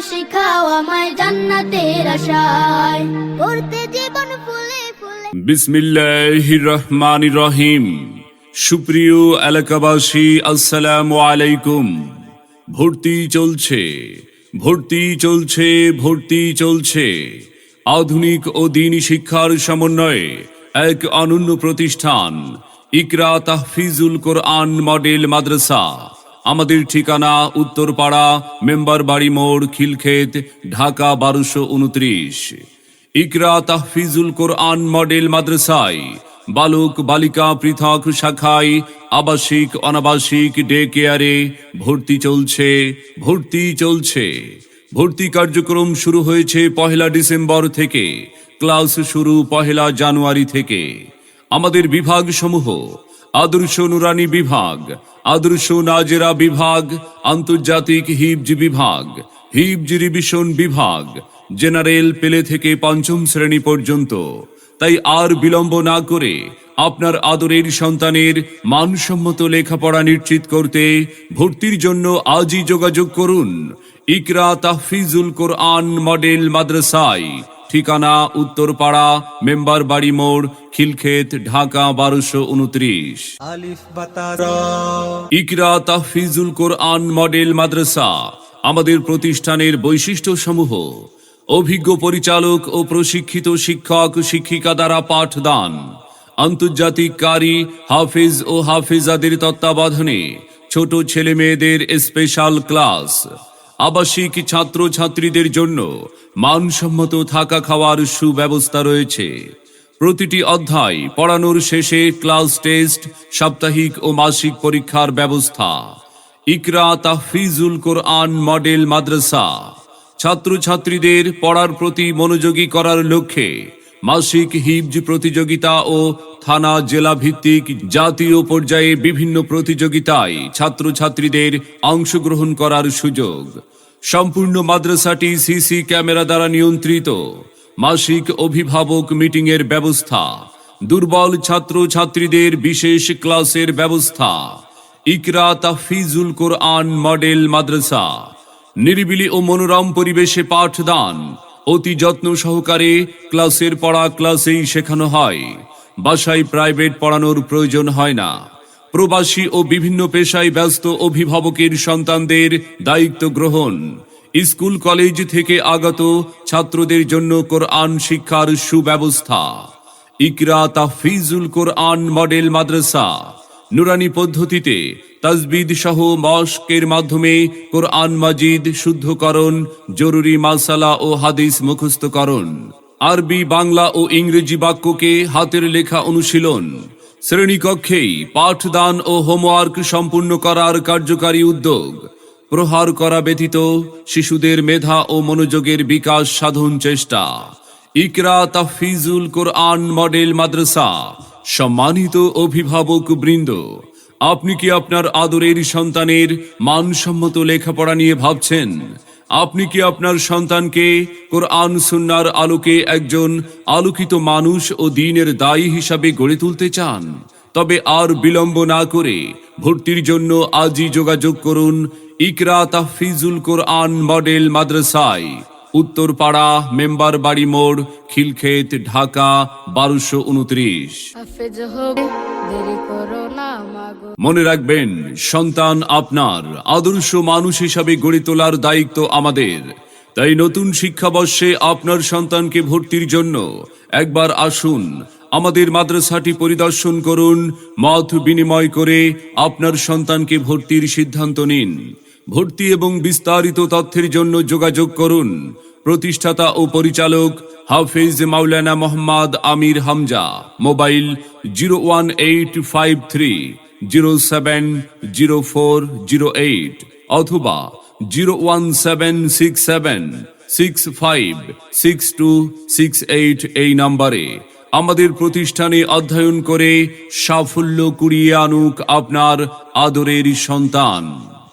শিখাও আমায় জান্নাতের রহিম। সুপ্রিয় এলাকাবাসী, আসসালামু আলাইকুম। ভর্তি চলছে ভর্তি চলছে ভর্তি চলছে। আধুনিক ও দিনী শিক্ষার সমন্বয়ে এক অনন্য প্রতিষ্ঠান, ইকরা তাহফিজুল কোরআন মডেল মাদ্রাসা। আমাদের ঠিকানা উত্তরপাড়া, মেম্বার বাড়ি মোড়, খিলক্ষেত, ঢাকা বারোশো উনত্রিশ। ইকরা তাহফিজুল কোরআন মডেল মাদ্রাসায়, বালক বালিকা পৃথক শাখায়, আবাসিক, অনাবাসিক, ডে কেয়ারে ভর্তি চলছে ভর্তি চলছে। ভর্তি কার্যক্রম শুরু হয়েছে পহেলা ডিসেম্বর থেকে। ক্লাস শুরু পহেলা জানুয়ারি থেকে। আমাদের বিভাগ সমূহ আদর্শ নুরানি বিভাগ, আদর্শ নাজেরা বিভাগ, আন্তর্জাতিক হিবজ বিভাগ, হিবজ রিভিশন বিভাগ, জেনারেল পেলে থেকে পঞ্চম শ্রেণি পর্যন্ত। তাই আর বিলম্ব না করে আপনার আদরের সন্তানের মানসম্মত লেখাপড়া নিশ্চিত করতে ভর্তির জন্য আজই যোগাযোগ করুন। ইকরা তাহফিজুল কোরআন মডেল মাদ্রাসায়। ঠিকানা উত্তরপাড়া মেম্বার বাড়ি মোড় খিলক্ষেত ঢাকা বারোশো উনত্রিশ। ইকরা তাহফিজুল কোরআন মডেল মাদ্রাসা আমাদের প্রতিষ্ঠানের বৈশিষ্ট্য সমূহ অভিজ্ঞ পরিচালক ও প্রশিক্ষিত শিক্ষক শিক্ষিকা দ্বারা পাঠদান। আন্তর্জাতিক কারি হাফিজ ও হাফিজাদের তত্ত্বাবধানে ছোট ছেলে মেয়েদের স্পেশাল ক্লাস আবাসিক ছাত্র ছাত্রীদের জন্য মানসম্মত থাকা খাওয়ার সুব্যবস্থা রয়েছে। প্রতিটি অধ্যায় পড়ানোর শেষে ক্লাস টেস্ট, সাপ্তাহিক ও মাসিক পরীক্ষার ব্যবস্থা। ইকরা তাহফিজুল কোরআন মডেল মাদ্রাসা। ছাত্রছাত্রীদের পড়ার প্রতি মনোযোগী করার লক্ষ্যে মাসিক হিবজ প্রতিযোগিতা ও থানা জেলা ভিত্তিক জাতীয় পর্যায়ে বিভিন্ন প্রতিযোগিতায় ছাত্রছাত্রীদের অংশগ্রহণ করার সুযোগ। সম্পূর্ণ মাদ্রাসাটি সিসি ক্যামেরা দ্বারা নিয়ন্ত্রিত। মাসিক অভিভাবক মিটিংয়ের ব্যবস্থা। দুর্বল ছাত্র ছাত্রীদের বিশেষ ক্লাসের ব্যবস্থা। ইকরা তাফিজুল কোরআন মডেল মাদ্রাসা। নিরিবিলি ও মনোরম পরিবেশে পাঠদান। অতি যত্ন সহকারে ক্লাসের পড়া ক্লাসেই শেখানো হয়। বাসায় প্রাইভেট পড়ানোর প্রয়োজন হয় না। প্রবাসী ও বিভিন্ন পেশায় ব্যস্ত অভিভাবকের সন্তানদের দায়িত্ব গ্রহণ। স্কুল, কলেজ থেকে আগত ছাত্রদের জন্য কোরআন শিক্ষার সুব্যবস্থা। ইকরা তাফিজুল কোরআন মডেল মাদ্রাসা। নুরানি পদ্ধতিতে তাজবিদ সহ মস্কের মাধ্যমে কোরআন মাজিদ শুদ্ধকরণ, জরুরি মাসালা ও হাদিস মুখস্থকরণ আরবি, বাংলা ও ইংরেজি বাক্যকে হাতের লেখা অনুশীলন। শ্রেণীকক্ষেই পাঠদান ও হোমওয়ার্ক সম্পূর্ণ করার কার্যকারী উদ্যোগ। প্রহার করা ব্যতীত শিশুদের মেধা ও মনোযোগের বিকাশ সাধন চেষ্টা। ইকরা তাফিজুল কোরআন মডেল মাদ্রাসা, সম্মানিত অভিভাবক বৃন্দ, আপনি কি আপনার আদরের সন্তানের মানসম্মত লেখাপড়া নিয়ে ভাবছেন? আপনি কি আপনার সন্তানকে কোরআন সুন্নার আলোকে একজন আলোকিত মানুষ ও দিনের দায়ী হিসাবে গড়ে তুলতে চান? তবে আর বিলম্ব না করে ভর্তির জন্য আজই যোগাযোগ করুন ইকরা তাহফিজুল কোরআন মডেল মাদ্রাসায়। উত্তরপাড়া মেম্বার বাড়ি মোড় খিলক্ষেত ঢাকা বারোশো উনত্রিশ। মনে রাখবেন সন্তান আপনার আদর্শ মানুষ হিসাবে গড়ে তোলার দায়িত্ব আমাদের। তাই নতুন শিক্ষাবর্ষে আপনার সন্তানকে ভর্তির জন্য একবার আসুন আমাদের মাদ্রাসাটি পরিদর্শন করুন মত বিনিময় করে আপনার সন্তানকে ভর্তির সিদ্ধান্ত নিন। ভর্তি এবং বিস্তারিত তথ্যের জন্য যোগাযোগ করুন। প্রতিষ্ঠাতা ও পরিচালক Hafiz Maulana Mohammad Amir Hamza. Mobile zero one eight five three zero seven zero four zero eight অথবা zero one seven six seven six five six two six eight এই নম্বরে। আমাদের প্রতিষ্ঠানে অধ্যয়ন করে সাফল্য কুড়িয়ে আনুক আপনার আদরের সন্তান।